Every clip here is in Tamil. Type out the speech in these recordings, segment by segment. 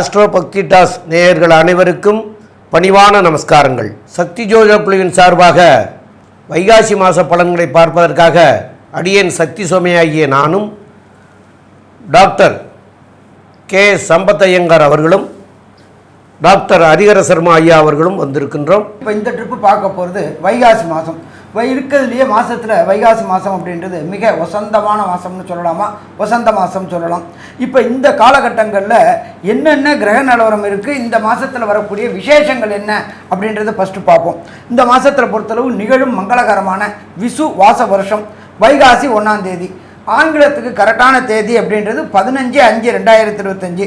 ஆஸ்ட்ரோ பக்தி டாஸ் நேயர்கள் அனைவருக்கும் பணிவான நமஸ்காரங்கள். சக்தி ஜோதிட குழுவின் சார்பாக வைகாசி மாத பலன்களை பார்ப்பதற்காக அடியேன் சக்தி சோமையாகிய நானும் டாக்டர் கே. சம்பத்தையங்கார் அவர்களும் டாக்டர் ஹரிஹர சர்மா ஐயா அவர்களும் வந்திருக்கின்றோம். இப்போ இந்த ட்ரிப்பு பார்க்க போகிறது வைகாசி மாதம் இருக்கிறதுலையே மாதத்தில் வைகாசி மாதம் அப்படின்றது மிக வசந்தமான மாதம்னு சொல்லலாமா? வசந்த மாதம் சொல்லலாம். இப்போ இந்த காலகட்டங்களில் என்னென்ன கிரக நிலவரம் இருக்குது இந்த மாதத்தில் வரக்கூடிய விசேஷங்கள் என்ன? அப்படின்றத ஃபஸ்ட்டு பார்ப்போம். இந்த மாதத்தில் பொறுத்தளவு நிகழும் மங்களகரமான விசு வாச வருஷம் வைகாசி ஒன்றாம் தேதி. ஆங்கிலத்துக்கு கரெக்டான தேதி அப்படின்றது பதினஞ்சு அஞ்சு ரெண்டாயிரத்தி இருபத்தஞ்சி.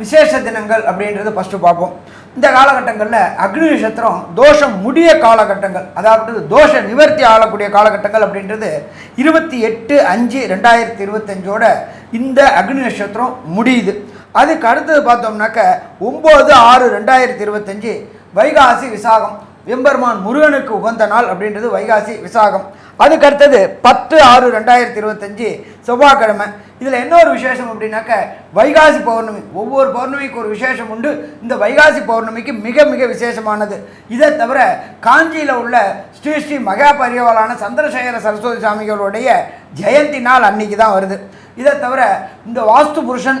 விசேஷ தினங்கள் அப்படின்றது ஃபஸ்ட்டு பார்ப்போம். இந்த காலகட்டங்களில் அக்னி நட்சத்திரம் தோஷம் முடிய காலகட்டங்கள் அதாவது தோஷ நிவர்த்தி ஆளக்கூடிய காலகட்டங்கள் அப்படின்றது இருபத்தி எட்டு அஞ்சு ரெண்டாயிரத்தி இருபத்தஞ்சோட இந்த அக்னி நட்சத்திரம் முடியுது. அதுக்கு அடுத்தது பார்த்தோம்னாக்க ஒம்பது ஆறு ரெண்டாயிரத்தி இருபத்தஞ்சு வைகாசி விசாகம். எம்பெருமான் முருகனுக்கு உகந்த நாள் அப்படின்றது வைகாசி விசாகம். அதுக்கு அடுத்தது பத்து ஆறு ரெண்டாயிரத்தி இருபத்தஞ்சி செவ்வாய்க்கிழமை. இதில் என்ன ஒரு விசேஷம் அப்படின்னாக்க வைகாசி பௌர்ணமி. ஒவ்வொரு பௌர்ணமிக்கு ஒரு விசேஷம் உண்டு. இந்த வைகாசி பௌர்ணமிக்கு மிக மிக விசேஷமானது. இதை தவிர காஞ்சியில் உள்ள ஸ்ரீ ஸ்ரீ மகா பரிவாளான சந்திரசேகர சரஸ்வதி சாமிகளுடைய ஜெயந்தி நாள் அன்னைக்கு தான் வருது. இதை தவிர இந்த வாஸ்து புருஷன்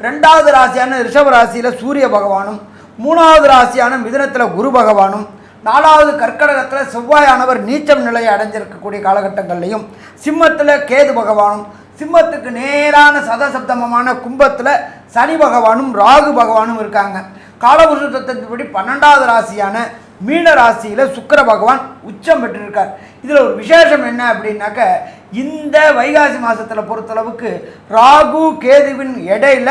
ரெண்டாவது ராசியான ரிஷப ராசியில் சூரிய பகவானும் மூணாவது ராசியான மிதுனத்தில் குரு பகவானும் நாலாவது கற்கடகத்தில் செவ்வாயானவர் நீச்சம் நிலையை அடைஞ்சிருக்கக்கூடிய காலகட்டங்கள்லையும் சிம்மத்தில் கேது பகவானும் சிம்மத்துக்கு நேரான சதசப்தமமான கும்பத்தில் சனி பகவானும் ராகு பகவானும் இருக்காங்க. காலபுருஷ தத்துவத்தின்படி பன்னெண்டாவது ராசியான மீன ராசியில் சுக்கிர பகவான் உச்சம் பெற்றிருக்கார். இதில் ஒரு விசேஷம் என்ன அப்படின்னாக்க இந்த வைகாசி மாதத்தில் பொறுத்தளவுக்கு ராகு கேதுவின் இடையில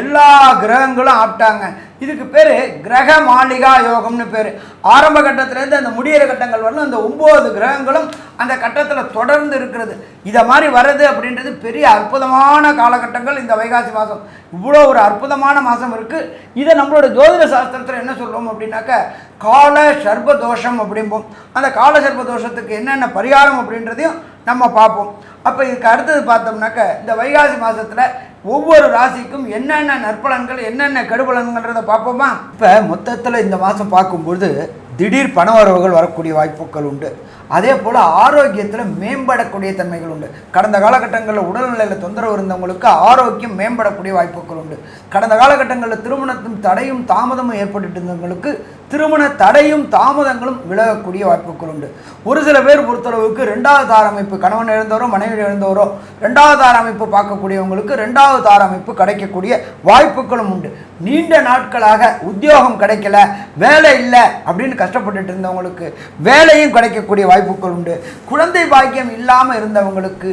எல்லா கிரகங்களும் ஆப்டாங்க. இதுக்கு பேர் கிரக மாளிகா யோகம்னு பேர். ஆரம்ப கட்டத்திலேருந்து அந்த முடியிற கட்டங்கள் வரலும் அந்த ஒம்பது கிரகங்களும் அந்த கட்டத்தில் தொடர்ந்து இருக்கிறது. இதை மாதிரி வர்றது அப்படின்றது பெரிய அற்புதமான காலகட்டங்கள் இந்த வைகாசி மாதம் இவ்வளோ ஒரு அற்புதமான மாதம் இருக்குது இதை நம்மளோட ஜோதிட சாஸ்திரத்தில் என்ன சொல்லுவோம் அப்படின்னாக்க கால சர்ப தோஷம் அப்படிம்போம். அந்த கால சர்ப தோஷத்துக்கு என்னென்ன பரிகாரம் அப்படின்றதையும் நம்ம பார்ப்போம். அப்போ இதுக்கு அடுத்தது பார்த்தோம்னாக்க இந்த வைகாசி மாதத்தில் ஒவ்வொரு ராசிக்கும் என்னென்ன நற்பலன்கள் என்னென்ன கெடுபலன்கள்ன்றதை பார்ப்போமா? இப்போ மொத்தத்தில் இந்த மாதம் பார்க்கும்பொழுது திடீர் பண வரவுகள் வரக்கூடிய வாய்ப்புகள் உண்டு. அதே போல் ஆரோக்கியத்தில் மேம்படக்கூடிய தன்மைகள் உண்டு. கடந்த காலகட்டங்களில் உடல்நிலையில் தொந்தரவு இருந்தவங்களுக்கு ஆரோக்கியம் மேம்படக்கூடிய வாய்ப்புகள் உண்டு. கடந்த காலகட்டங்களில் திருமணத்தின் தடையும் தாமதமும் ஏற்பட்டு இருந்தவங்களுக்கு திருமண தடையும் தாமதங்களும் விலகக்கூடிய வாய்ப்புகள் உண்டு. ஒரு சில பேர் பொறுத்தளவுக்கு ரெண்டாவது தார அமைப்பு கணவன் இழந்தவரோ மனைவி இழந்தவரோ ரெண்டாவது தார அமைப்பு பார்க்கக்கூடியவங்களுக்கு ரெண்டாவது தார அமைப்பு கிடைக்கக்கூடிய வாய்ப்புகளும் உண்டு. நீண்ட நாட்களாக உத்தியோகம் கிடைக்கல வேலை இல்லை அப்படின்னு கஷ்டப்பட்டுட்டு இருந்தவங்களுக்கு வேலையும் கிடைக்கக்கூடிய வாய்ப்புகள் உண்டு. குழந்தை பாக்கியம் இல்லாமல் இருந்தவங்களுக்கு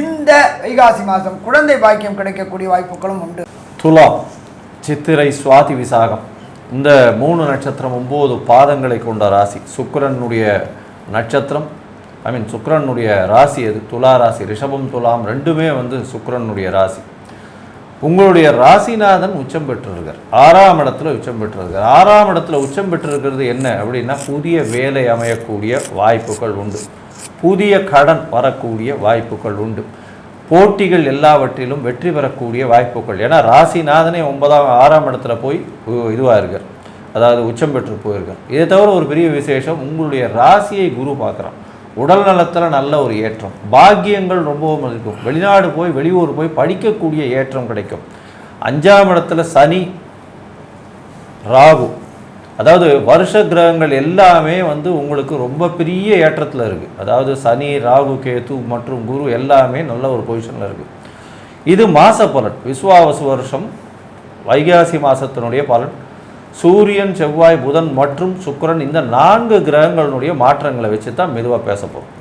இந்த வைகாசி மாதம் குழந்தை பாக்கியம் கிடைக்கக்கூடிய வாய்ப்புகளும் உண்டு. துலாம் சித்திரை சுவாதி விசாகம். இந்த மூணு நட்சத்திரம் ஒம்பது பாதங்களை கொண்ட ராசி. சுக்கரனுடைய நட்சத்திரம் ஐ மீன் சுக்கரனுடைய ராசி அது துலா ராசி ரிஷபம் துலாம் ரெண்டுமே வந்து சுக்கரனுடைய ராசி. உங்களுடைய ராசிநாதன் உச்சம் பெற்றிருக்கார். ஆறாம் இடத்துல உச்சம் பெற்றிருக்கார். ஆறாம் இடத்துல உச்சம் பெற்றிருக்கிறது என்ன அப்படின்னா புதிய வேலை அமையக்கூடிய வாய்ப்புகள் உண்டு. புதிய கடன் வரக்கூடிய வாய்ப்புகள் உண்டு. போட்டிகள் எல்லாவற்றிலும் வெற்றி பெறக்கூடிய வாய்ப்புகள். ஏன்னா ராசிநாதனே ஒன்பதாம் ஆறாம் இடத்துல போய் இதுவாக இருக்கார். அதாவது உச்சம் பெற்று போயிருக்கார். இதை தவிர ஒரு பெரிய விசேஷம் உங்களுடைய ராசியை குரு பார்க்குறான் உடல் நலத்தில் நல்ல ஒரு ஏற்றம். பாக்கியங்கள் ரொம்பவும் இருக்கும் வெளிநாடு போய் வெளியூர் போய் படிக்கக்கூடிய ஏற்றம் கிடைக்கும். அஞ்சாம் இடத்துல சனி ராகு. அதாவது வருஷ கிரகங்கள் எல்லாமே வந்து உங்களுக்கு ரொம்ப பெரிய ஏற்றத்தில் இருக்குது அதாவது சனி ராகு கேது மற்றும் குரு எல்லாமே நல்ல ஒரு பொசிஷனில் இருக்குது இது மாச பலன். விஸ்வாவசு வருஷம் வைகாசி மாதத்தினுடைய பலன். சூரியன் செவ்வாய் புதன் மற்றும் சுக்கிரன் இந்த நான்கு கிரகங்களுடைய மாற்றங்களை வச்சு தான் மெதுவாக பேச போகிறோம்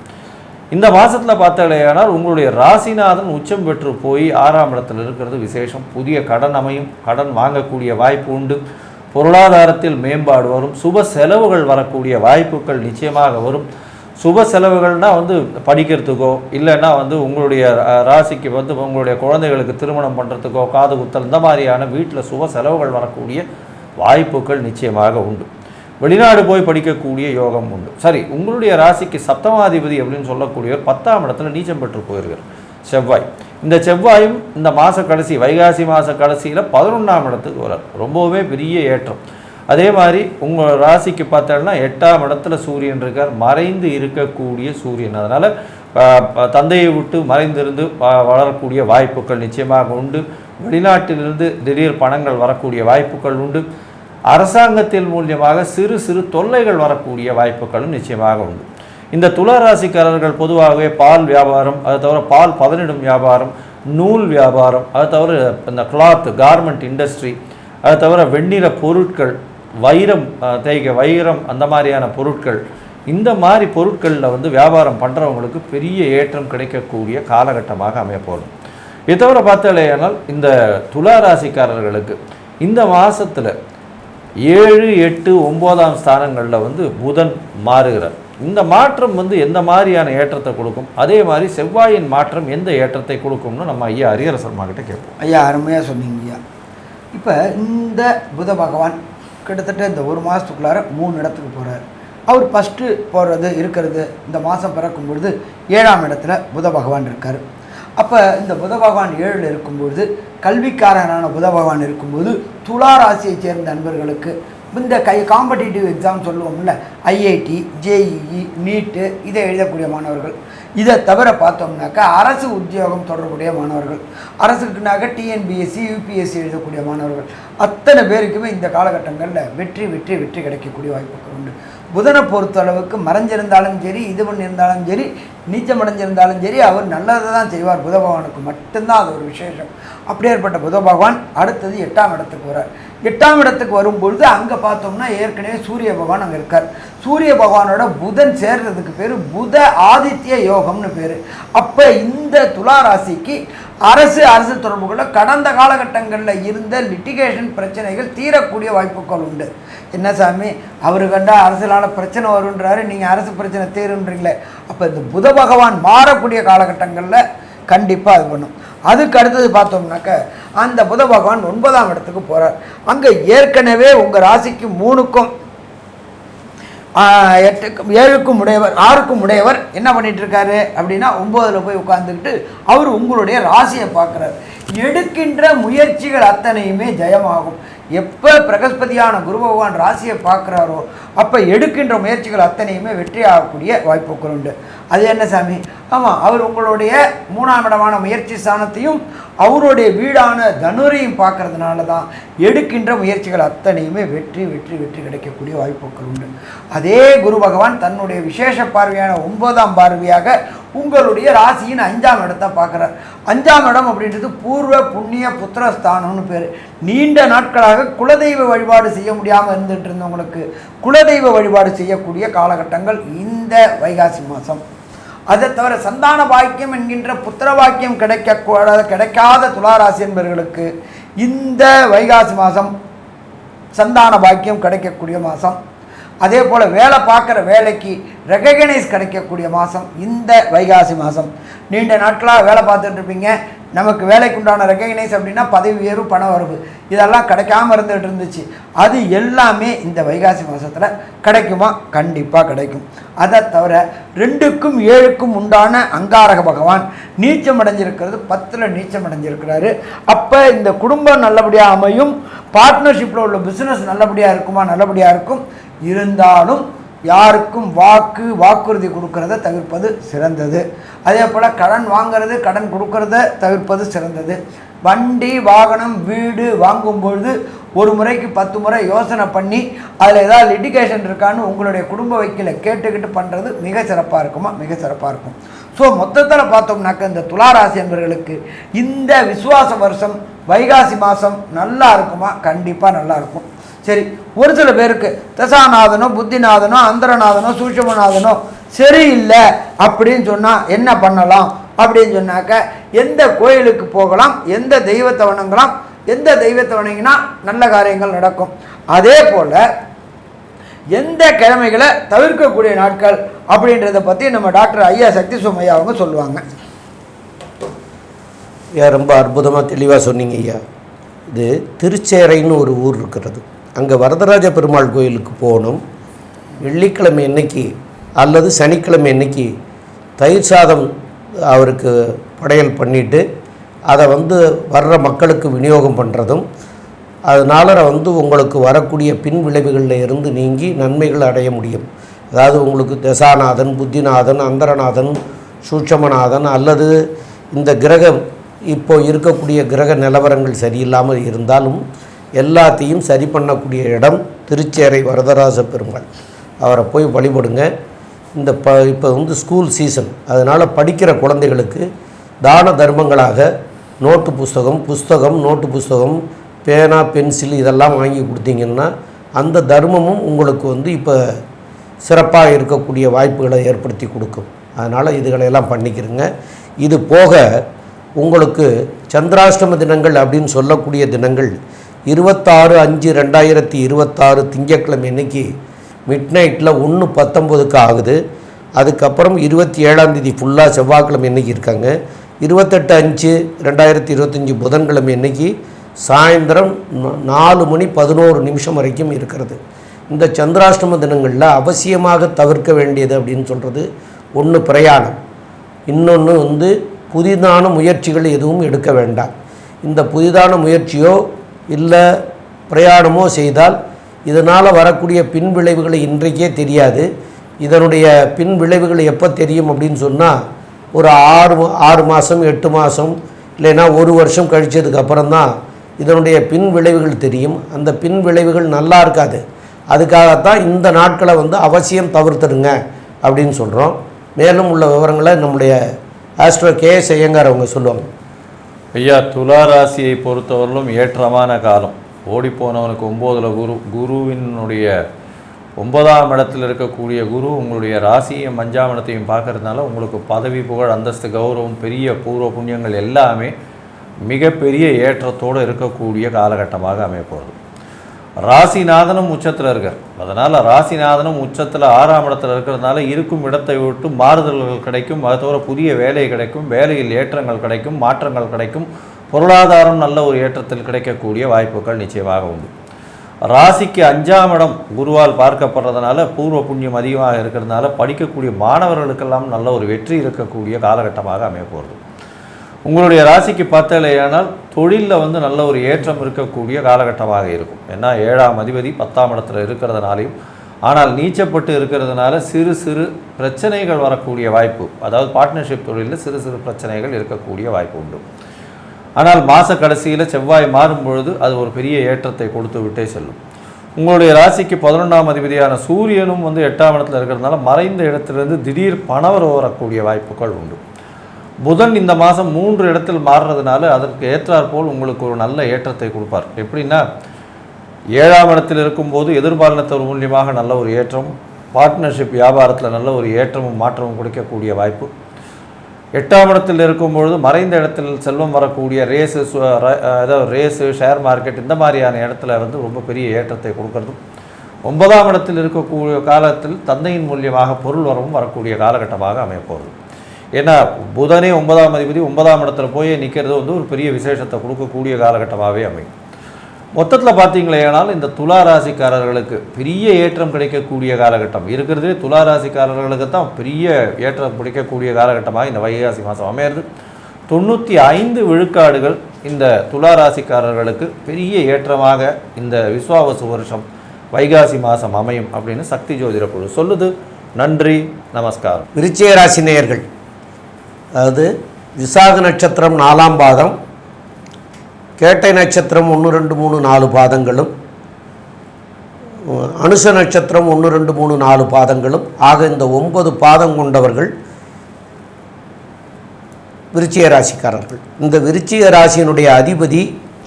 இந்த மாதத்தில் பார்த்தாலேயானால் உங்களுடைய ராசிநாதன் உச்சம் பெற்று போய் ஆறாம் இடத்தில் இருக்கிறது விசேஷம். புதிய கடன் அமையும். கடன் வாங்கக்கூடிய வாய்ப்பு உண்டு. பொருளாதாரத்தில் மேம்பாடு வரும். சுப செலவுகள் வரக்கூடிய வாய்ப்புகள் நிச்சயமாக வரும். சுப செலவுகள்னால் வந்து படிக்கிறதுக்கோ இல்லைன்னா வந்து உங்களுடைய ராசிக்கு வந்து உங்களுடைய குழந்தைகளுக்கு திருமணம் பண்ணுறதுக்கோ காது குத்தல் இந்த மாதிரியான வீட்டில் சுப செலவுகள் வரக்கூடிய வாய்ப்புகள் நிச்சயமாக உண்டு. வெளிநாடு போய் படிக்கக்கூடிய யோகம் உண்டு. சரி உங்களுடைய ராசிக்கு சப்தமாதிபதி அப்படின்னு சொல்லக்கூடியவர் பத்தாம் இடத்துல நீச்சம் பெற்று போயிருக்கார் செவ்வாய். இந்த செவ்வாயும் இந்த மாத கடைசி வைகாசி மாத கடைசியில் பதினொன்றாம் இடத்துக்கு வரார். ரொம்பவே பெரிய ஏற்றம். அதே மாதிரி உங்கள் ராசிக்கு பார்த்தோம்னா எட்டாம் இடத்துல சூரியன் இருக்கார். மறைந்து இருக்கக்கூடிய சூரியன். அதனால் தந்தையை விட்டு மறைந்திருந்து வ- வளரக்கூடிய வாய்ப்புகள் நிச்சயமாக உண்டு. வெளிநாட்டிலிருந்து திடீர் பணங்கள் வரக்கூடிய வாய்ப்புகள் உண்டு. அரசாங்கத்தின் மூலியமாக சிறு சிறு தொல்லைகள் வரக்கூடிய வாய்ப்புகளும் நிச்சயமாக உண்டு. இந்த துளராசிக்காரர்கள் பொதுவாகவே பால் வியாபாரம் அது தவிர பால் பதனிடும் வியாபாரம் நூல் வியாபாரம் அது தவிர இந்த கிளாத் கார்மெண்ட் இண்டஸ்ட்ரி அது தவிர வெண்ணிற பொருட்கள் வைரம் தேய்க வைரம் அந்த மாதிரியான பொருட்கள் இந்த மாதிரி பொருட்களில் வந்து வியாபாரம் பண்ணுறவங்களுக்கு பெரிய ஏற்றம் கிடைக்கக்கூடிய காலகட்டமாக அமையப்போகும் இது தவிர பார்த்தாலேயானால் இந்த துலா ராசிக்காரர்களுக்கு இந்த மாதத்தில் ஏழு எட்டு ஒம்போதாம் ஸ்தானங்களில் வந்து புதன் மாறுகிறார். இந்த மாற்றம் வந்து எந்த மாதிரியான ஏற்றத்தை கொடுக்கும்? அதே மாதிரி செவ்வாயின் மாற்றம் எந்த ஏற்றத்தை கொடுக்கும்னு நம்ம ஐயா அரியரசர்மா கிட்ட கேட்போம். ஐயா அருமையாக சொன்னீங்க ஐயா. இப்போ இந்த புத பகவான் கிட்டத்தட்ட இந்த ஒரு மாதத்துக்குள்ளார மூணு இடத்துக்கு போகிறார் அவர் ஃபஸ்ட்டு போகிறது இருக்கிறது இந்த மாதம் பிறக்கும் பொழுது ஏழாம் இடத்துல புத பகவான் இருக்கார். அப்போ இந்த புத பகவான் ஏழில் இருக்கும்பொழுது கல்விக்காரனான புத பகவான் இருக்கும்போது துலா ராசியைச் சேர்ந்த நண்பர்களுக்கு இந்த கை காம்படிட்டிவ் எக்ஸாம் சொல்லுவோம்ல ஐஐடி ஜேஇஇ நீட்டு இதை எழுதக்கூடிய மாணவர்கள். இதை தவிர பார்த்தோம்னாக்கா அரசு உத்தியோகம் தொடரக்கூடிய மாணவர்கள். அரசுக்குனாக்க டிஎன்பிஎஸ்சி யூபிஎஸ்சி எழுதக்கூடிய மாணவர்கள். அத்தனை பேருக்குமே இந்த காலகட்டங்களில் வெற்றி வெற்றி வெற்றி கிடைக்கக்கூடிய வாய்ப்புகள் உண்டு. புதனை பொறுத்தளவுக்கு மறைஞ்சிருந்தாலும் சரி இது பண்ணியிருந்தாலும் சரி நீச்சம் அடைஞ்சிருந்தாலும் சரி அவர் நல்லதை தான் செய்வார். புத பகவானுக்கு மட்டும்தான் அது ஒரு விசேஷம். அப்படியேற்பட்ட புத பகவான் அடுத்தது எட்டாம் இடத்துக்கு வரார் எட்டாம் இடத்துக்கு வரும்பொழுது அங்கே பார்த்தோம்னா ஏற்கனவே சூரிய பகவான் அங்கே இருக்கார். சூரிய பகவானோட புதன் சேர்றதுக்கு பேர் புத ஆதித்ய யோகம்னு பேர். அப்போ இந்த துலா ராசிக்கு அரசு அரசு தொடர்புகளில் கடந்த காலகட்டங்களில் இருந்த லிட்டிகேஷன் பிரச்சனைகள் தீரக்கூடிய வாய்ப்புகள் உண்டு. என்ன சாமி? அவரு கண்டா அரசியலான பிரச்சனை வருன்றாரு நீங்கள் அரசு பிரச்சனை தீருன்றீங்களே அப்போ இந்த புத பகவான் மாறக்கூடிய காலகட்டங்களில் கண்டிப்பாக அது பண்ணும். அதுக்கு அடுத்தது பார்த்தோம்னாக்க அந்த புத பகவான் ஒன்பதாம் இடத்துக்கு போகிறார் அங்கே ஏற்கனவே உங்கள் ராசிக்கு மூணுக்கும் ஆஹ், எட்டுக்கும் ஏழுக்கும் உடையவர் ஆறுக்கும் உடையவர் என்ன பண்ணிட்டு இருக்காரு அப்படின்னா ஒம்போதில் போய் உட்காந்துக்கிட்டு அவர் உங்களுடைய ராசியை பார்க்குறாரு. எடுக்கின்ற முயற்சிகள் அத்தனையுமே ஜெயமாகும். எப்போ பிரகஸ்பதியான குரு பகவான் ராசியை பார்க்குறாரோ அப்போ எடுக்கின்ற முயற்சிகள் அத்தனையுமே வெற்றி ஆகக்கூடிய வாய்ப்புகள் உண்டு. அது என்ன சாமி? ஆமாம் அவர் உங்களுடைய மூணாம் இடமான முயற்சி ஸ்தானத்தையும் அவருடைய வீடான தனுரையும் பார்க்கறதுனால தான் எடுக்கின்ற முயற்சிகள் அத்தனையுமே வெற்றி வெற்றி வெற்றி கிடைக்கக்கூடிய வாய்ப்புகள் உண்டு. அதே குரு பகவான் தன்னுடைய விசேஷ பார்வையான ஒன்பதாம் பார்வையாக உங்களுடைய ராசியின் அஞ்சாம் இடத்தை பார்க்குறார். அஞ்சாம் இடம் அப்படின்றது பூர்வ புண்ணிய புத்திரஸ்தானம்னு பேர். நீண்ட நாட்களாக குலதெய்வ வழிபாடு செய்ய முடியாமல் இருந்துகிட்டு இருந்தவங்களுக்கு குலதெய்வ வழிபாடு செய்யக்கூடிய காலகட்டங்கள் இந்த வைகாசி மாதம் அதை தவிர சந்தான பாக்கியம் என்கின்ற புத்திர பாக்கியம் கிடைக்கக்கூடாத கிடைக்காத துளாராசி என்பவர்களுக்கு இந்த வைகாசி மாதம் சந்தான பாக்கியம் கிடைக்கக்கூடிய மாதம். அதே போல் வேலை பார்க்குற வேலைக்கு ரெகக்னைஸ் கிடைக்கக்கூடிய மாதம் இந்த வைகாசி மாதம். நீண்ட நாட்களாக வேலை பார்த்துட்டு இருப்பீங்க. நமக்கு வேலைக்கு உண்டான ரெக்கக்னைஸ் அப்படின்னா பதவி உயர்வு பண வரவு. இதெல்லாம் கிடைக்காம இருந்துகிட்டு இருந்துச்சு. அது எல்லாமே இந்த வைகாசி மாதத்தில் கிடைக்குமா? கண்டிப்பாக கிடைக்கும். அதை தவிர ரெண்டுக்கும் ஏழுக்கும் உண்டான அங்காரக பகவான் நீச்சம் அடைஞ்சிருக்கிறது பத்தில் நீச்சம் அடைஞ்சிருக்கிறாரு. அப்போ இந்த குடும்பம் நல்லபடியாக அமையும் பார்ட்னர்ஷிப்பில் உள்ள பிஸ்னஸ் நல்லபடியாக இருக்குமா? நல்லபடியாக இருக்கும். இருந்தாலும் யாருக்கும் வாக்கு வாக்குறுதி கொடுக்கறத தவிர்ப்பது சிறந்தது. அதே போல் கடன் வாங்குறது கடன் கொடுக்கறத தவிர்ப்பது சிறந்தது. வண்டி வாகனம் வீடு வாங்கும்பொழுது ஒரு முறைக்கு பத்து முறை யோசனை பண்ணி அதில் ஏதாவது லிட்டிகேஷன் இருக்கான்னு உங்களுடைய குடும்ப வக்கீலை கேட்டுக்கிட்டு பண்ணுறது மிக சிறப்பாக இருக்குமா? மிக சிறப்பாக இருக்கும். ஸோ மொத்தத்தில் பார்த்தோம்னாக்க இந்த துளாராசி என்பவர்களுக்கு இந்த விசுவாச வருஷம் வைகாசி மாதம் நல்லா இருக்குமா? கண்டிப்பாக நல்லா இருக்கும். சரி ஒரு சில பேருக்கு தசாநாதனோ புத்திநாதனோ அந்தரநாதனோ சூஷமநாதனோ சரியில்லை அப்படின்னு சொன்னால் என்ன பண்ணலாம்? அப்படின்னு சொன்னாக்க எந்த கோயிலுக்கு போகலாம்? எந்த தெய்வத்தை வணங்கலாம்? எந்த தெய்வத்தை வணங்கினா நல்ல காரியங்கள் நடக்கும்? அதே போல் எந்த கிழமைகளை தவிர்க்கக்கூடிய நாட்கள் அப்படின்றத பற்றி நம்ம டாக்டர் ஐயா சக்தி சுமையா அவங்க சொல்லுவாங்க. ஐயா ரொம்ப அற்புதமாக தெளிவாக சொன்னீங்க ஐயா. இது திருச்சேரைன்னு ஒரு ஊர் இருக்கிறது. அங்கே வரதராஜ பெருமாள் கோயிலுக்கு போகணும். வெள்ளிக்கிழமை இன்னைக்கு அல்லது சனிக்கிழமை இன்னைக்கு தயிர் சாதம் அவருக்கு படையல் பண்ணிவிட்டு அதை வந்து வர்ற மக்களுக்கு விநியோகம் பண்ணுறதும் அதனால் வந்து உங்களுக்கு வரக்கூடிய பின் விளைவுகளில் இருந்து நீங்கி நன்மைகள் அடைய முடியும். அதாவது உங்களுக்கு தசாநாதன் புத்திநாதன் அந்தரநாதன் சூட்சமநாதன் அல்லது இந்த கிரகம் இப்போ இருக்கக்கூடிய கிரக நிலவரங்கள் சரியில்லாமல் இருந்தாலும் எல்லாத்தையும் சரி பண்ணக்கூடிய இடம் திருச்சேரை வரதராஜ பெருமாள். அவரை போய் வழிபடுங்க. இந்த ப இப்போ வந்து ஸ்கூல் சீசன் அதனால் படிக்கிற குழந்தைகளுக்கு தான தர்மங்களாக நோட்டு புஸ்தகம் புஸ்தகம் நோட்டு புஸ்தகம் பேனா பென்சில் இதெல்லாம் வாங்கி கொடுத்தீங்கன்னா அந்த தர்மமும் உங்களுக்கு வந்து இப்போ சிறப்பாக இருக்கக்கூடிய வாய்ப்புகளை ஏற்படுத்தி கொடுக்கும். அதனால் இதுகளையெல்லாம் பண்ணிக்கிறங்க இது போக உங்களுக்கு சந்திராஷ்டம தினங்கள் அப்படின்னு சொல்லக்கூடிய தினங்கள் இருபத்தாறு அஞ்சு ரெண்டாயிரத்தி இருபத்தாறு திங்கட்கிழமை இன்னைக்கு மிட் நைட்டில் ஒன்று பத்தொம்போதுக்கு ஆகுது. அதுக்கப்புறம் இருபத்தி ஏழாந்தேதி ஃபுல்லாக செவ்வாய்க்கிழமை இன்றைக்கி இருக்காங்க. இருபத்தெட்டு அஞ்சு ரெண்டாயிரத்தி இருபத்தஞ்சி புதன்கிழமை இன்னைக்கு சாயந்தரம் நாலு மணி பதினோரு நிமிஷம் வரைக்கும் இருக்கிறது. இந்த சந்திராஷ்டம தினங்களில் அவசியமாக தவிர்க்க வேண்டியது அப்படின்னு சொல்கிறது ஒன்று பிரயாணம். இன்னொன்று வந்து புதிதான முயற்சிகள் எதுவும் எடுக்க வேண்டாம். இந்த புதிதான முயற்சியோ இல்லை பிரயாணமோ செய்தால் இதனால் வரக்கூடிய பின் விளைவுகளை இன்றைக்கே தெரியாது. இதனுடைய பின் விளைவுகள் எப்போ தெரியும் அப்படின்னு சொன்னால் ஒரு ஆறு ஆறு மாதம் எட்டு மாதம் இல்லைன்னா ஒரு வருஷம் கழிச்சதுக்கு அப்புறம் தான் இதனுடைய பின் விளைவுகள் தெரியும். அந்த பின் விளைவுகள் நல்லா இருக்காது. அதுக்காகத்தான் இந்த நாட்களை வந்து அவசியம் தவிர்த்துடுங்க அப்படின்னு சொல்கிறோம். மேலும் உள்ள விவரங்களை நம்முடைய ஆஸ்ட்ரோ கேஎஸ் ஐயங்கார் அவங்க சொல்லுவாங்க. ஐயா துலா ராசியை பொறுத்தவரையிலும் ஏற்றமான காலம். ஓடிப்போனவனுக்கு ஒம்போதில் குரு. குருவினுடைய ஒன்பதாம் இடத்தில் இருக்கக்கூடிய குரு உங்களுடைய ராசியையும் அஞ்சாம் இடத்தையும் பார்க்கறதுனால உங்களுக்கு பதவி புகழ் அந்தஸ்து கௌரவம் பெரிய பூர்வ புண்ணியங்கள் எல்லாமே மிகப்பெரிய ஏற்றத்தோடு இருக்கக்கூடிய காலகட்டமாக அமையப்போகுது. ராசிநாதனும் உச்சத்தில் இருக்கார். அதனால் ராசிநாதனும் உச்சத்தில் ஆறாம் இடத்துல இருக்கிறதுனால இருக்கும் இடத்தை விட்டு மாறுதல்கள் கிடைக்கும். அது தவிர புதிய வேலை கிடைக்கும். வேலையில் ஏற்றங்கள் கிடைக்கும். மாற்றங்கள் கிடைக்கும். பொருளாதாரம் நல்ல ஒரு ஏற்றத்தில் கிடைக்கக்கூடிய வாய்ப்புகள் நிச்சயமாக உண்டு. ராசிக்கு அஞ்சாம் இடம் குருவால் பார்க்கப்படுறதுனால பூர்வ புண்ணியம் அதிகமாக இருக்கிறதுனால படிக்கக்கூடிய மாணவர்களுக்கெல்லாம் நல்ல ஒரு வெற்றி இருக்கக்கூடிய காலகட்டமாக அமைய போகிறது உங்களுடைய ராசிக்கு பார்த்தாலேயானால் தொழிலில் வந்து நல்ல ஒரு ஏற்றம் இருக்கக்கூடிய காலகட்டமாக இருக்கும். ஏன்னா ஏழாம் அதிபதி பத்தாம் இடத்துல இருக்கிறதுனாலையும் ஆனால் நீச்சப்பட்டு இருக்கிறதுனால சிறு சிறு பிரச்சனைகள் வரக்கூடிய வாய்ப்பு அதாவது பார்ட்னர்ஷிப் தொழிலில் சிறு சிறு பிரச்சனைகள் இருக்கக்கூடிய வாய்ப்பு உண்டு. ஆனால் மாத கடைசியில் செவ்வாய் மாறும் பொழுது அது ஒரு பெரிய ஏற்றத்தை கொடுத்து விட்டே செல்லும். உங்களுடைய ராசிக்கு பதினொன்றாம் அதிபதியான சூரியனும் வந்து எட்டாம் இடத்துல இருக்கிறதுனால மறைந்த இடத்திலிருந்து திடீர் பணவர் வரக்கூடிய வாய்ப்புகள் உண்டு. புதன் இந்த மாதம் மூன்று இடத்தில் மாறுறதுனால அதற்கு ஏற்றாற்போல் உங்களுக்கு ஒரு நல்ல ஏற்றத்தை கொடுப்பார். எப்படின்னா ஏழாம் இடத்தில் இருக்கும்போது எதிர்பாலினத்தவர் மூலியமாக நல்ல ஒரு ஏற்றம் பார்ட்னர்ஷிப் வியாபாரத்தில் நல்ல ஒரு ஏற்றமும் மாற்றமும் கொடுக்கக்கூடிய வாய்ப்பு. எட்டாம் இடத்தில் இருக்கும்பொழுது மறைந்த இடத்தில் செல்வம் வரக்கூடிய ரேஸு சு- ர- அதாவது ரேஸு ஷேர் மார்க்கெட் இந்த மாதிரியான இடத்துல வந்து ரொம்ப பெரிய ஏற்றத்தை கொடுக்கறதும் ஒன்பதாம் இடத்தில் இருக்கக்கூடிய காலத்தில் தந்தையின் மூலியமாக பொருள் வரவும் வரக்கூடிய காலகட்டமாக அமையப்போகுது. ஏன்னா புதனே ஒன்பதாம் அதிபதி ஒன்பதாம் இடத்துல போய் நிற்கிறது வந்து ஒரு பெரிய விசேஷத்தை கொடுக்கக்கூடிய காலகட்டமாகவே அமையும். மொத்தத்தில் பார்த்தீங்களேனால் இந்த துலா ராசிக்காரர்களுக்கு பெரிய ஏற்றம் கிடைக்கக்கூடிய காலகட்டம். இருக்கிறதே துலா ராசிக்காரர்களுக்கு தான் பெரிய ஏற்றம் கிடைக்கக்கூடிய காலகட்டமாக இந்த வைகாசி மாதம் அமையிறது. தொண்ணூற்றி ஐந்து விழுக்காடுகள் இந்த துலா ராசிக்காரர்களுக்கு பெரிய ஏற்றமாக இந்த விஸ்வாவசு வருஷம் வைகாசி மாதம் அமையும் அப்படின்னு சக்தி ஜோதிட குழு சொல்லுது. நன்றி நமஸ்காரம். விருச்சிக ராசி நேயர்கள். அதாவது விசாக நட்சத்திரம் நாலாம் பாதம் கேட்டை நட்சத்திரம் ஒன்று ரெண்டு மூணு நாலு பாதங்களும் அனுச நட்சத்திரம் ஒன்று ரெண்டு மூணு நாலு பாதங்களும் ஆக இந்த ஒன்பது பாதம் கொண்டவர்கள் விருச்சிய ராசிக்காரர்கள். இந்த விருச்சிய ராசியினுடைய அதிபதி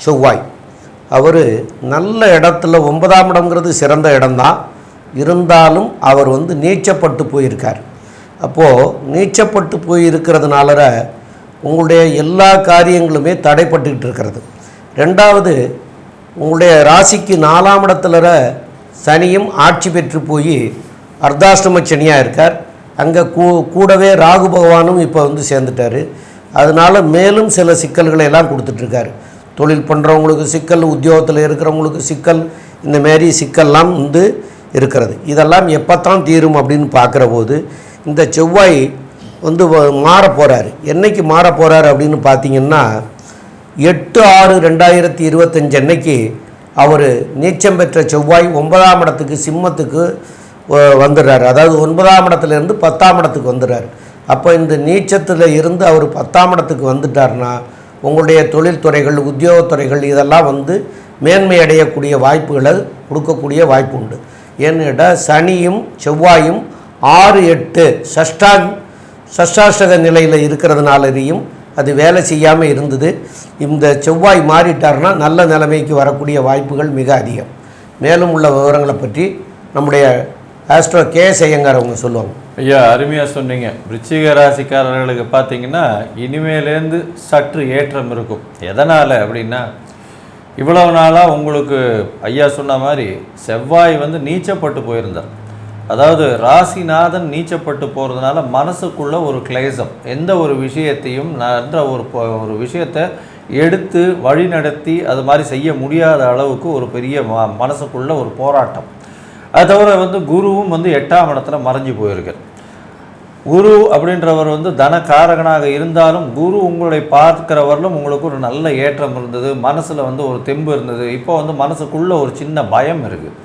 செவ்வாய். அவர் நல்ல இடத்துல ஒன்பதாம் இடம்ங்கிறது சிறந்த இடம்தான். இருந்தாலும் அவர் வந்து நீச்சப்பட்டு போயிருக்கார். அப்போது நீச்சப்பட்டு போயிருக்கிறதுனால உங்களுடைய எல்லா காரியங்களுமே தடைப்பட்டுக்கிட்டு இருக்கிறது. ரெண்டாவது உங்களுடைய ராசிக்கு நாலாம் இடத்துல சனியும் ஆட்சி பெற்று போய் அர்த்தாஷ்டம சனியாக இருக்கார். அங்கே கூ கூடவே ராகு பகவானும் இப்போ வந்து சேர்ந்துட்டார். அதனால் மேலும் சில சிக்கல்களை எல்லாம் கொடுத்துட்ருக்காரு. தொழில் பண்ணுறவங்களுக்கு சிக்கல் உத்தியோகத்தில் இருக்கிறவங்களுக்கு சிக்கல் இந்த மாரி சிக்கல்லாம் வந்து இருக்கிறது. இதெல்லாம் எப்போத்தான் தீரும் அப்படின்னு பார்க்குற போது இந்த செவ்வாய் வந்து மாற போகிறாரு என்னைக்கு மாற போகிறாரு அப்படின்னு பார்த்தீங்கன்னா எட்டு ஆறு ரெண்டாயிரத்தி இருபத்தஞ்சு அன்னைக்கு அவர் நீச்சம் பெற்ற செவ்வாய் ஒன்பதாம் இடத்துக்கு சிம்மத்துக்கு வந்துடுறாரு. அதாவது ஒன்பதாம் இடத்துலேருந்து பத்தாம் இடத்துக்கு வந்துடுறாரு. அப்போ இந்த நீச்சத்தில் இருந்து அவர் பத்தாம் இடத்துக்கு வந்துட்டார்னா உங்களுடைய தொழில்துறைகள் உத்தியோகத்துறைகள் இதெல்லாம் வந்து மேன்மை அடையக்கூடிய வாய்ப்புகளை கொடுக்கக்கூடிய வாய்ப்பு உண்டு. ஏன்னு சனியும் செவ்வாயும் ஆறு எட்டு சஷ்டா சஷ்டாஷ்டக நிலையில் இருக்கிறதுனாலையும் அது வேலை செய்யாமல் இருந்தது. இந்த செவ்வாய் மாறிட்டார்னா நல்ல நிலைமைக்கு வரக்கூடிய வாய்ப்புகள் மிக அதிகம். மேலும் உள்ள விவரங்களை பற்றி நம்முடைய ஆஸ்ட்ரோ கே செய்யங்கார் அவங்க சொல்லுவாங்க. ஐயா அருமையாக சொன்னீங்க. விருச்சிக ராசிக்காரர்களுக்கு பார்த்தீங்கன்னா இனிமேலேருந்து சற்று ஏற்றம் இருக்கும். எதனால் அப்படின்னா இவ்வளவு நாளாக உங்களுக்கு ஐயா சொன்ன மாதிரி செவ்வாய் வந்து நீச்சப்பட்டு போயிருந்தார். அதாவது ராசிநாதன் நீச்சப்பட்டு போகிறதுனால மனசுக்குள்ள ஒரு கிளேசம். எந்த ஒரு விஷயத்தையும் நன்ற ஒரு ஒரு விஷயத்தை எடுத்து வழிநடத்தி அது மாதிரி செய்ய முடியாத அளவுக்கு ஒரு பெரிய ம மனசுக்குள்ள ஒரு போராட்டம். அது தவிர வந்து குருவும் வந்து எட்டாம் இடத்துல மறைஞ்சு போயிருக்கார் குரு அப்படின்றவர் வந்து தனக்காரகனாக இருந்தாலும் குரு உங்களை பார்க்கிறவரிலும் உங்களுக்கு ஒரு நல்ல ஏற்றம் இருந்தது மனசில் வந்து ஒரு தெம்பு இருந்தது. இப்போ வந்து மனசுக்குள்ளே ஒரு சின்ன பயம் இருக்குது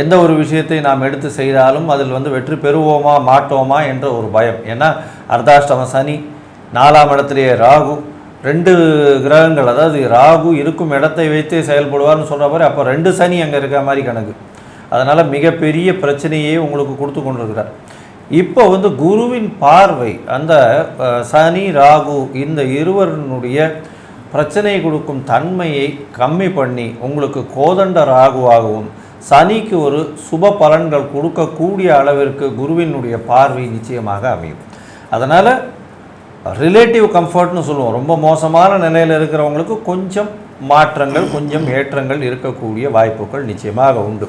எந்த ஒரு விஷயத்தை நாம் எடுத்து செய்தாலும் அதில் வந்து வெற்றி பெறுவோமா மாட்டோமா என்ற ஒரு பயம். ஏன்னா அர்த்தாஷ்டம சனி நாலாம் இடத்துலேயே ராகு ரெண்டு கிரகங்கள் அதாவது ராகு இருக்கும் இடத்தை வைத்தே செயல்படுவார்னு சொல்கிற மாதிரி அப்போ ரெண்டு சனி அங்கே இருக்கிற மாதிரி கணக்கு. அதனால் மிகப்பெரிய பிரச்சனையே உங்களுக்கு கொடுத்து கொண்டிருக்கிறார். இப்போ வந்து குருவின் பார்வை அந்த சனி ராகு இந்த இருவரினுடைய பிரச்சனை கொடுக்கும் தன்மையை கம்மி பண்ணி உங்களுக்கு கோதண்ட ராகுவாகவும் சனிக்கு ஒரு சுப பலன்கள் கொடுக்கக்கூடிய அளவிற்கு குருவினுடைய பார்வை நிச்சயமாக அமையும். அதனால் ரிலேட்டிவ் கம்ஃபர்ட்னு சொல்லுவோம். ரொம்ப மோசமான நிலையில் இருக்கிறவங்களுக்கு கொஞ்சம் மாற்றங்கள் கொஞ்சம் ஏற்றங்கள் இருக்கக்கூடிய வாய்ப்புகள் நிச்சயமாக உண்டு.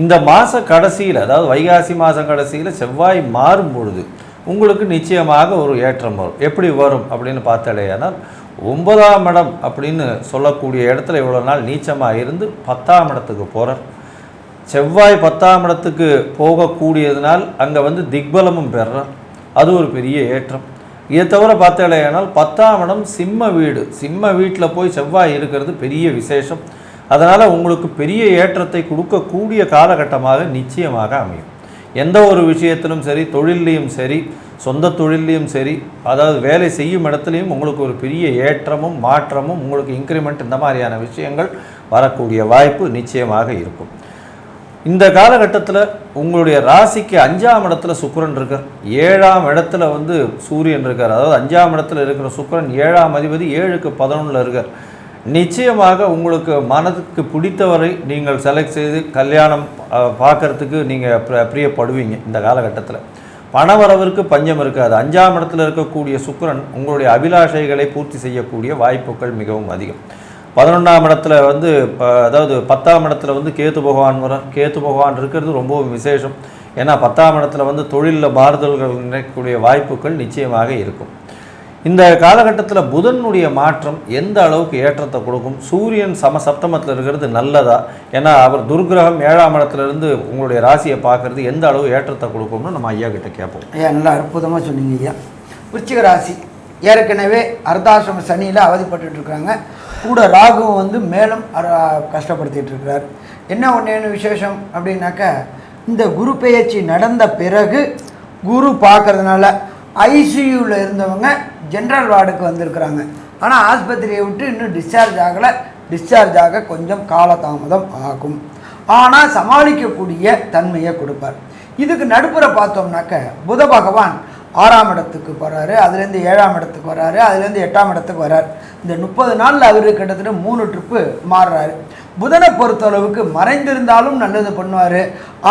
இந்த மாத கடைசியில் அதாவது வைகாசி மாதம் கடைசியில் செவ்வாய் மாறும் பொழுது உங்களுக்கு நிச்சயமாக ஒரு ஏற்றம் வரும். எப்படி வரும் அப்படின்னு பார்த்தாலேயானால் ஒன்பதாம் இடம் அப்படின்னு சொல்லக்கூடிய இடத்துல இவ்வளோ நாள் நீச்சமாக இருந்து பத்தாம் இடத்துக்கு போகிறார் செவ்வாய் பத்தாம் இடத்துக்கு போகக்கூடியதுனால் அங்கே வந்து திக்பலமும் பெறுறான் அது ஒரு பெரிய ஏற்றம். இதை தவிர பார்த்தாலேயானால் பத்தாம் இடம் சிம்ம வீடு. சிம்ம வீட்டில் போய் செவ்வாய் இருக்கிறது பெரிய விசேஷம். அதனால் உங்களுக்கு பெரிய ஏற்றத்தை கொடுக்கக்கூடிய காலகட்டமாக நிச்சயமாக அமையும். எந்த ஒரு விஷயத்திலும் சரி தொழில்லையும் சரி சொந்த தொழில்லையும் சரி அதாவது வேலை செய்யும் இடத்துலையும் உங்களுக்கு ஒரு பெரிய ஏற்றமும் மாற்றமும் உங்களுக்கு இன்க்ரிமெண்ட் இந்த மாதிரியான விஷயங்கள் வரக்கூடிய வாய்ப்பு நிச்சயமாக இருக்கும். இந்த காலகட்டத்தில் உங்களுடைய ராசிக்கு அஞ்சாம் இடத்துல சுக்கரன் இருக்கார். ஏழாம் இடத்துல வந்து சூரியன் இருக்கார். அதாவது அஞ்சாம் இடத்துல இருக்கிற சுக்கிரன் ஏழாம் அதிபதி ஏழுக்கு பதினொன்றில் இருக்கார். நிச்சயமாக உங்களுக்கு மனதுக்கு பிடித்தவரை நீங்கள் செலக்ட் செய்து கல்யாணம் பார்க்குறதுக்கு பார்க்கறதுக்கு நீங்கள் பிர பிரியப்படுவீங்க இந்த காலகட்டத்தில். பணவரவிற்கு பஞ்சம் இருக்காது. அஞ்சாம் இடத்துல இருக்கக்கூடிய சுக்கரன் உங்களுடைய அபிலாஷைகளை பூர்த்தி செய்யக்கூடிய வாய்ப்புகள் மிகவும் அதிகம். பதினொன்றாம் இடத்துல வந்து அதாவது பத்தாம் இடத்துல வந்து கேத்து பகவான் வர கேத்து பகவான் இருக்கிறது ரொம்ப விசேஷம். ஏன்னா பத்தாம் இடத்துல வந்து தொழிலில் மாறுதல்கள் நினைக்கக்கூடிய வாய்ப்புகள் நிச்சயமாக இருக்கும். இந்த காலகட்டத்தில் புதனுடைய மாற்றம் எந்த அளவுக்கு ஏற்றத்தை கொடுக்கும்? சூரியன் சம சப்தமத்தில் இருக்கிறது நல்லதா? ஏன்னா அவர் துர்கிரகம் ஏழாம் இடத்துலேருந்து உங்களுடைய ராசியை பார்க்கறது எந்த அளவு ஏற்றத்தை கொடுக்கும்னு நம்ம ஐயா கிட்ட கேட்போம். ஐயா நல்லா அற்புதமாக சொன்னீங்க ஐயா. விருச்சிக ராசி. ஏற்கனவே அர்த்தாசிரம சனியில் அவதிப்பட்டு இருக்காங்க. கூட ராகுவும் வந்து மேலும் அர- கஷ்டப்படுத்திட்டு இருக்கிறார் என்ன ஒன்று விசேஷம் அப்படின்னாக்க இந்த குரு பெயர்ச்சி நடந்த பிறகு குரு பார்க்கறதுனால ஐசியூவில் இருந்தவங்க ஜென்ரல் வார்டுக்கு வந்திருக்கிறாங்க. ஆனால் ஆஸ்பத்திரியை விட்டு இன்னும் டிஸ்சார்ஜ் ஆகலை. டிஸ்சார்ஜ் ஆக கொஞ்சம் காலதாமதம் ஆகும். ஆனால் சமாளிக்கக்கூடிய தன்மையை கொடுப்பார். இதுக்கு நடுப்புற பார்த்தோம்னாக்க புத பகவான் ஆறாம் இடத்துக்கு போகிறாரு அதுலேருந்து ஏழாம் இடத்துக்கு வராரு அதுலேருந்து எட்டாம் இடத்துக்கு வர்றார் இந்த முப்பது நாளில் அவர் கிட்டத்தட்ட மூணு ட்ரிப்பு மாறுறாரு. புதனை பொறுத்தளவுக்கு மறைந்திருந்தாலும் நல்லது பண்ணுவார்.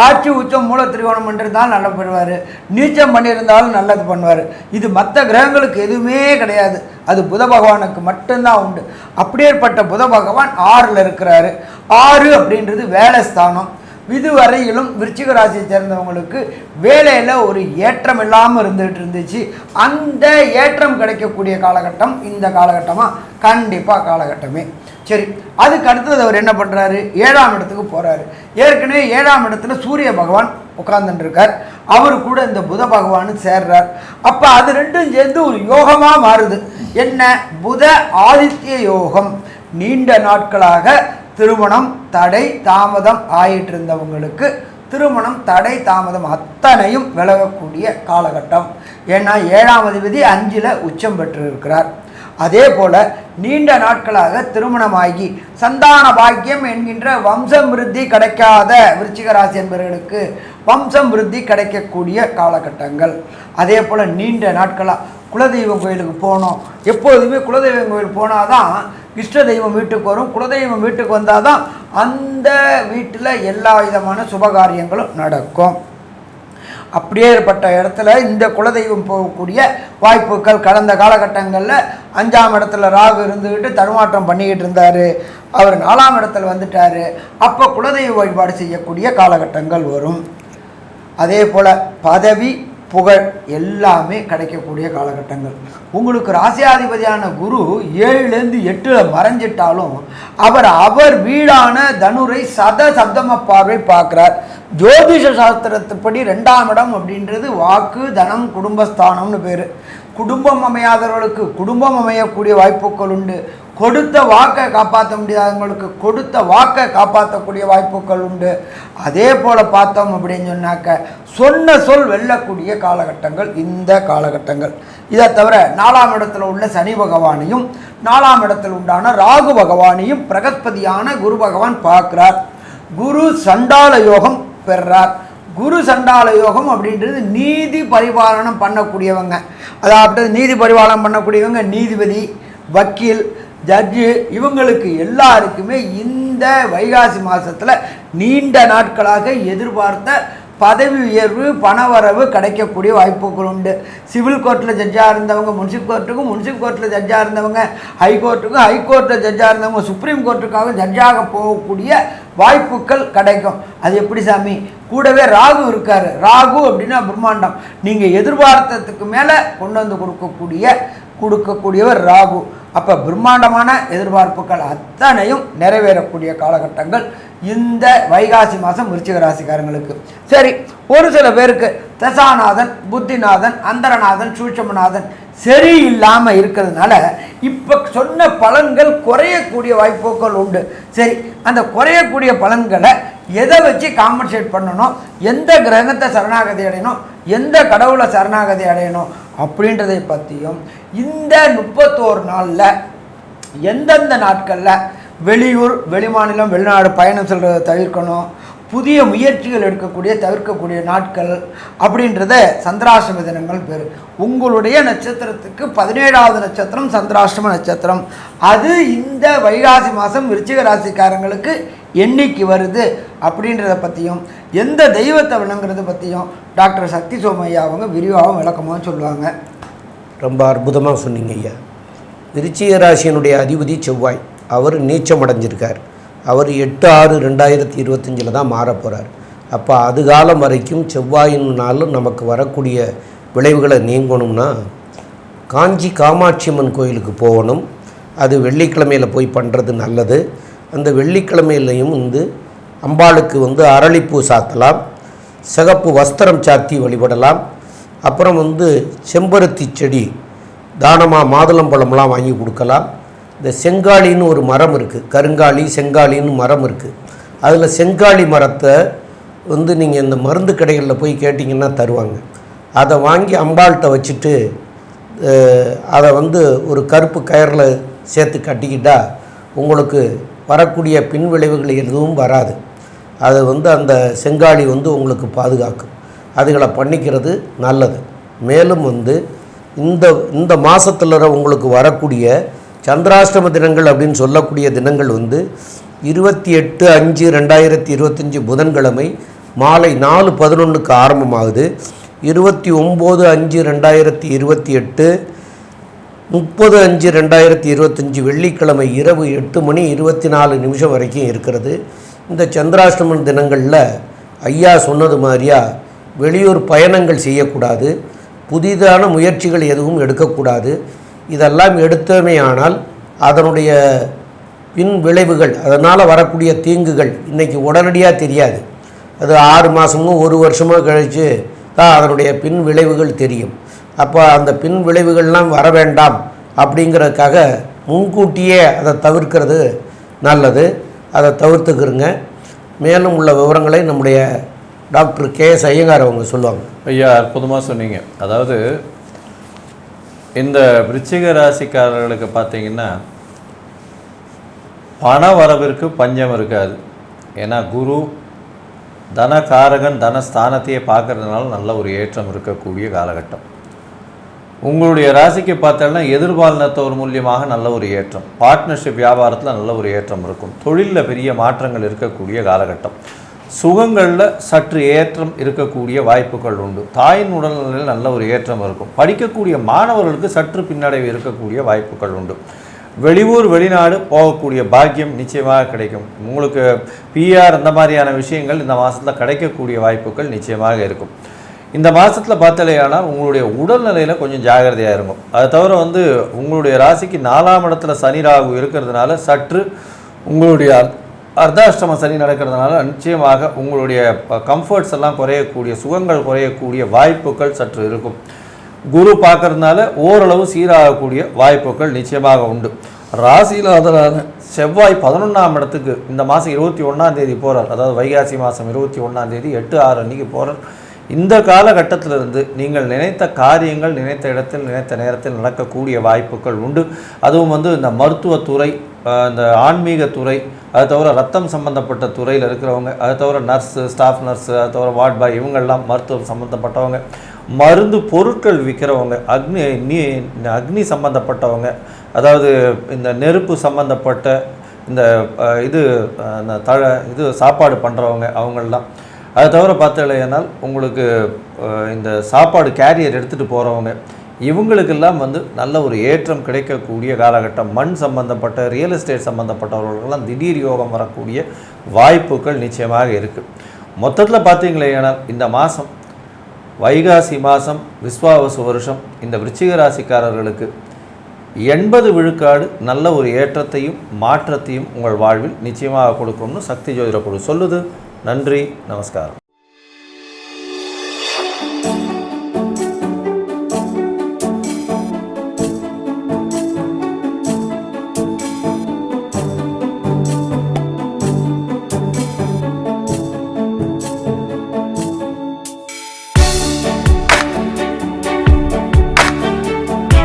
ஆட்சி உச்சம் மூல திரிகோணம் பண்ணிருந்தாலும் நல்லது பண்ணுவார். நீச்சம் பண்ணியிருந்தாலும் நல்லது பண்ணுவார். இது மற்ற கிரகங்களுக்கு எதுவுமே கிடையாது. அது புத பகவானுக்கு மட்டும்தான் உண்டு. அப்படியேற்பட்ட புத பகவான் ஆறில் இருக்கிறாரு. ஆறு அப்படின்றது வேலை ஸ்தானம் இதுவரையிலும் விருச்சிக ராசியை சேர்ந்தவங்களுக்கு வேலையில் ஒரு ஏற்றம் இல்லாமல் இருந்துகிட்டு இருந்துச்சு. அந்த ஏற்றம் கிடைக்கக்கூடிய காலகட்டம் இந்த காலகட்டமாக கண்டிப்பாக காலகட்டமே. சரி அதுக்கு அடுத்தது அவர் என்ன பண்ணுறாரு ஏழாம் இடத்துக்கு போகிறாரு ஏற்கனவே ஏழாம் இடத்துல சூரிய பகவான் உட்கார்ந்துட்டுருக்கார் அவர் கூட இந்த புத பகவானு சேர்றார். அப்போ அது ரெண்டும் சேர்ந்து ஒரு யோகமாக மாறுது. என்ன? புத ஆதித்ய யோகம். நீண்ட நாட்களாக திருமணம் தடை தாமதம் ஆயிட்டு இருந்தவங்களுக்கு திருமணம் தடை தாமதம் அத்தனையும் விலகக்கூடிய காலகட்டம். ஏன்னா ஏழாம் அதிபதி அஞ்சில் உச்சம் பெற்று இருக்கிறார் அதே போல நீண்ட நாட்களாக திருமணமாகி சந்தான பாக்கியம் என்கின்ற வம்சம் விருத்தி கிடைக்காத விருச்சிகராசி என்பவர்களுக்கு வம்சம் விருத்தி கிடைக்கக்கூடிய காலகட்டங்கள். அதே போல் நீண்ட நாட்களாக குலதெய்வம் கோயிலுக்கு போனோம். எப்போதுமே குலதெய்வம் கோயில் போனால் தான் இஷ்ட தெய்வம் வீட்டுக்கு வரும் குலதெய்வம் வீட்டுக்கு வந்தால் தான் அந்த வீட்டில் எல்லா விதமான சுபகாரியங்களும் நடக்கும். அப்படியேப்பட்ட இடத்துல இந்த குலதெய்வம் போகக்கூடிய வாய்ப்புகள் கடந்த காலகட்டங்களில் அஞ்சாம் இடத்துல ராகு இருந்துக்கிட்டு தடுமாற்றம் பண்ணிக்கிட்டு இருந்தார். அவர் நாலாம் இடத்துல வந்துட்டார். அப்போ குலதெய்வ வழிபாடு செய்யக்கூடிய காலகட்டங்கள் வரும். அதே போல் பதவி புகழ் எல்லாமே கிடைக்கக்கூடிய காலகட்டங்கள். உங்களுக்கு ராசியாதிபதியான குரு ஏழுலேருந்து எட்டில் மறைஞ்சிட்டாலும் அவர் அவர் வீடான தனுரை சத சப்தம பார்வை பார்க்குறார். ஜோதிஷ சாஸ்திரத்துப்படி ரெண்டாம் இடம் அப்படின்றது வாக்கு தனம் குடும்பஸ்தானம்னு பேர். குடும்பம் அமையாதவர்களுக்கு குடும்பம் அமையக்கூடிய வாய்ப்புகள் உண்டு. கொடுத்த வாக்கை காப்பாற்ற முடியாதவங்களுக்கு கொடுத்த வாக்கை காப்பாற்றக்கூடிய வாய்ப்புகள் உண்டு. அதே போல் பார்த்தோம் அப்படின்னு சொன்னாக்க சொன்ன சொல் வெல்லக்கூடிய காலகட்டங்கள் இந்த காலகட்டங்கள். இதை தவிர நாலாம் இடத்துல உள்ள சனி பகவானையும் நாலாம் இடத்தில் உண்டான ராகு பகவானையும் பிரகஸ்பதியான குரு பகவான் பார்க்கிறார். குரு சண்டால யோகம் பெறார். குரு சண்டால யோகம் அப்படின்றது நீதி பரிபாலனம் பண்ணக்கூடியவங்க. அதாவது நீதி பரிபாலனம் பண்ணக்கூடியவங்க நீதிபதி வக்கீல் ஜட்ஜு இவங்களுக்கு எல்லாருக்குமே இந்த வைகாசி மாதத்தில் நீண்ட நாட்களாக எதிர்பார்த்த பதவி உயர்வு பணவரவு கிடைக்கக்கூடிய வாய்ப்புகள் உண்டு. சிவில் கோர்ட்டில் ஜட்ஜாக இருந்தவங்க முன்சிப் கோர்ட்டுக்கும் முன்சிப் கோர்ட்டில் ஜட்ஜாக இருந்தவங்க ஹைகோர்ட்டுக்கும் ஹைகோர்ட்டில் ஜட்ஜாக இருந்தவங்க சுப்ரீம் கோர்ட்டுக்காக ஜட்ஜாக போகக்கூடிய வாய்ப்புகள் கிடைக்கும். அது எப்படி சாமி? கூடவே ராகு இருக்கார். ராகு அப்படின்னா பிரம்மாண்டம். நீங்கள் எதிர்பார்த்ததுக்கு மேலே கொண்டு வந்து கொடுக்கக்கூடிய கொடுக்கக்கூடியவர் ராகு. அப்போ பிரம்மாண்டமான எதிர்பார்ப்புகள் அத்தனையும் நிறைவேறக்கூடிய காலகட்டங்கள் இந்த வைகாசி மாதம் விருச்சிக ராசிக்காரங்களுக்கு. சரி ஒரு சில பேருக்கு தசாநாதன் புத்திநாதன் அந்தரநாதன் சூட்சமநாதன் சரியில்லாமல் இருக்கிறதுனால இப்போ சொன்ன பலன்கள் குறையக்கூடிய வாய்ப்புகள் உண்டு. சரி அந்த குறையக்கூடிய பலன்களை எதை வச்சு காம்பன்சேட் பண்ணணும்? எந்த கிரகத்தை சரணாகதி அடையணும்? எந்த கடவுளை சரணாகதி அடையணும்? அப்படின்றதை பற்றியும் இந்த முப்பத்தோரு நாளில் எந்தெந்த நாட்களில் வெளியூர் வெளிமாநிலம் வெளிநாடு பயணம் செல்கிறத தவிர்க்கணும் புதிய முயற்சிகள் எடுக்கக்கூடிய தவிர்க்கக்கூடிய நாட்கள் அப்படின்றத சந்திராஷ்டம தினங்கள் பேர். உங்களுடைய நட்சத்திரத்துக்கு பதினேழாவது நட்சத்திரம் சந்திராஷ்டம நட்சத்திரம். அது இந்த வைகாசி மாதம் விருச்சிக ராசிக்காரங்களுக்கு என்னைக்கு வருது அப்படின்றத பற்றியும் எந்த தெய்வத்தை விளங்குறத பற்றியும் டாக்டர் சக்தி சோமையா அவங்க விரிவாகவும் விளக்கமாகவும் சொல்லுவாங்க. ரொம்ப அற்புதமாக சொன்னீங்க ஐயா. விருச்சிக ராசியினுடைய அதிபதி செவ்வாய் அவர் நீச்சம் அடைஞ்சிருக்கார் அவர் எட்டு ஆறு ரெண்டாயிரத்தி இருபத்தஞ்சில் தான் மாறப் போகிறார் அப்போ அது காலம் வரைக்கும் செவ்வாயினாலும் நமக்கு வரக்கூடிய விளைவுகளை நீங்கணும்னா காஞ்சி காமாட்சி அம்மன் கோயிலுக்கு போகணும். அது வெள்ளிக்கிழமையில் போய் பண்ணுறது நல்லது. அந்த வெள்ளிக்கிழமையிலையும் வந்து அம்பாளுக்கு வந்து அரளிப்பூ சாத்தலாம் சிகப்பு வஸ்திரம் சாத்தி வழிபடலாம் அப்புறம் வந்து செம்பருத்தி செடி தானமாக மாதுளம்பழம்லாம் வாங்கி கொடுக்கலாம். இந்த செங்காலின்னு ஒரு மரம் இருக்குது கருங்காலி செங்காலின்னு மரம் இருக்குது அதில் செங்காலி மரத்தை வந்து நீங்கள் இந்த மருந்து கடைகளில் போய் கேட்டிங்கன்னா தருவாங்க. அதை வாங்கி அம்பாள்கிட்ட வச்சுட்டு அதை வந்து ஒரு கருப்பு கயரில் சேர்த்து கட்டிக்கிட்டால் உங்களுக்கு வரக்கூடிய பின்விளைவுகள் எதுவும் வராது. அது வந்து அந்த செங்காலி வந்து உங்களுக்கு பாதுகாக்கும். அதுகளை பண்ணிக்கிறது நல்லது. மேலும் வந்து இந்த இந்த மாதத்தில் உங்களுக்கு வரக்கூடிய சந்திராஷ்டம தினங்கள் அப்படின்னு சொல்லக்கூடிய தினங்கள் வந்து இருபத்தி எட்டு அஞ்சு ரெண்டாயிரத்தி இருபத்தஞ்சி புதன்கிழமை மாலை நாலு பதினொன்றுக்கு ஆரம்பமாகுது. இருபத்தி ஒம்பது அஞ்சு ரெண்டாயிரத்தி இருபத்தி எட்டு முப்பது அஞ்சு ரெண்டாயிரத்தி இருபத்தஞ்சி வெள்ளிக்கிழமை இரவு எட்டு மணி இருபத்தி நாலு நிமிஷம் வரைக்கும் இருக்கிறது. இந்த சந்திராஷ்டமன் தினங்களில் ஐயா சொன்னது மாதிரியா வெளியூர் பயணங்கள் செய்யக்கூடாது. புதிதான முயற்சிகள் எதுவும் எடுக்கக்கூடாது. இதெல்லாம் எடுத்தமையானால் அதனுடைய பின் விளைவுகள் அதனால் வரக்கூடிய தீங்குகள் இன்றைக்கி உடனடியாக தெரியாது. அது ஆறு மாதமோ ஒரு வருஷமோ கழித்து தான் அதனுடைய பின் விளைவுகள் தெரியும். அப்போ அந்த பின் விளைவுகள்லாம் வர வேண்டாம் அப்படிங்கிறதுக்காக முன்கூட்டியே அதை தவிர்க்கிறது நல்லது. அதை தவிர்த்துக்கிறங்க மேலும் உள்ள விவரங்களை நம்முடைய டாக்டர் கே எஸ் ஐயங்கார் அவங்க சொல்லுவாங்க. ஐயா அற்புதமாக சொன்னீங்க. அதாவது இந்த விருச்சிக ராசிக்காரர்களுக்கு பார்த்தீங்கன்னா பண வரவிற்கு பஞ்சம் இருக்காது. ஏன்னா குரு தனகாரகன் தனஸ்தானத்தையே பார்க்கறதுனால நல்ல ஒரு ஏற்றம் இருக்கக்கூடிய காலகட்டம். உங்களுடைய ராசிக்கு பார்த்தோன்னா எதிர்பாலினத்தவர் மூலியமாக நல்ல ஒரு ஏற்றம். பார்ட்னர்ஷிப் வியாபாரத்தில் நல்ல ஒரு ஏற்றம் இருக்கும். தொழிலில் பெரிய மாற்றங்கள் இருக்கக்கூடிய காலகட்டம். சுகங்களில் சற்று ஏற்றம் இருக்கக்கூடிய வாய்ப்புகள் உண்டு. தாயின் உடல்நிலையில் நல்ல ஒரு ஏற்றம் இருக்கும். படிக்கக்கூடிய மாணவர்களுக்கு சற்று பின்னடைவு இருக்கக்கூடிய வாய்ப்புகள் உண்டு. வெளியூர் வெளிநாடு போகக்கூடிய பாக்கியம் நிச்சயமாக கிடைக்கும். உங்களுக்கு பிஆர் இந்த மாதிரியான விஷயங்கள் இந்த மாதத்தில் கிடைக்கக்கூடிய வாய்ப்புகள் நிச்சயமாக இருக்கும். இந்த மாதத்தில் பார்த்தலையானால் உங்களுடைய உடல்நிலையில் கொஞ்சம் ஜாகிரதையாக இருக்கும் அதை தவிர வந்து உங்களுடைய ராசிக்கு நாலாம் இடத்துல சனி ராகு இருக்கிறதுனால சற்று உங்களுடைய அர்- அர்த்தாஷ்டம சனி நடக்கிறதுனால நிச்சயமாக உங்களுடைய கம்ஃபர்ட்ஸ் எல்லாம் குறையக்கூடிய சுகங்கள் குறையக்கூடிய வாய்ப்புகள் சற்று இருக்கும். குரு பார்க்கறதுனால ஓரளவு சீராகக்கூடிய வாய்ப்புகள் நிச்சயமாக உண்டு. ராசியில் அதனால் செவ்வாய் பதினொன்றாம் இடத்துக்கு இந்த மாதம் இருபத்தி ஒன்றாம் தேதி போகிறார் அதாவது வைகாசி மாதம் இருபத்தி ஒன்றாம் தேதி எட்டு ஆறு அன்னைக்கு போகிறார் இந்த காலகட்டத்திலிருந்து நீங்கள் நினைத்த காரியங்கள் நினைத்த இடத்தில் நினைத்த நேரத்தில் நடக்கக்கூடிய வாய்ப்புகள் உண்டு. அதுவும் வந்து இந்த மருத்துவத்துறை இந்த ஆன்மீகத்துறை அது தவிர ரத்தம் சம்பந்தப்பட்ட துறையில் இருக்கிறவங்க அது தவிர நர்ஸு ஸ்டாஃப் நர்ஸு அது தவிர வார்ட் பாய் இவங்கெல்லாம் மருத்துவம் சம்மந்தப்பட்டவங்க மருந்து பொருட்கள் விற்கிறவங்க அக்னி நீ அக்னி சம்பந்தப்பட்டவங்க அதாவது இந்த நெருப்பு சம்பந்தப்பட்ட இந்த இது அஹ், இந்த தழ இது சாப்பாடு பண்ணுறவங்க அவங்கெல்லாம் அதை தவிர பார்த்தலையானால் உங்களுக்கு இந்த சாப்பாடு கேரியர் எடுத்துகிட்டு போகிறவங்க இவங்களுக்கெல்லாம் வந்து நல்ல ஒரு ஏற்றம் கிடைக்கக்கூடிய காலகட்டம். மண் சம்பந்தப்பட்ட ரியல் எஸ்டேட் சம்மந்தப்பட்டவர்களுக்கெல்லாம் திடீர் யோகம் வரக்கூடிய வாய்ப்புகள் நிச்சயமாக இருக்குது மொத்தத்தில் பார்த்தீங்களேனால் இந்த மாதம் வைகாசி மாதம் விஸ்வாவசு வருஷம் இந்த விருச்சிக ராசிக்காரர்களுக்கு எண்பது விழுக்காடு நல்ல ஒரு ஏற்றத்தையும் மாற்றத்தையும் உங்கள் வாழ்வில் நிச்சயமாக கொடுக்கும்னு சக்தி ஜோதிட குழு சொல்லுது. நன்றி நமஸ்காரம்.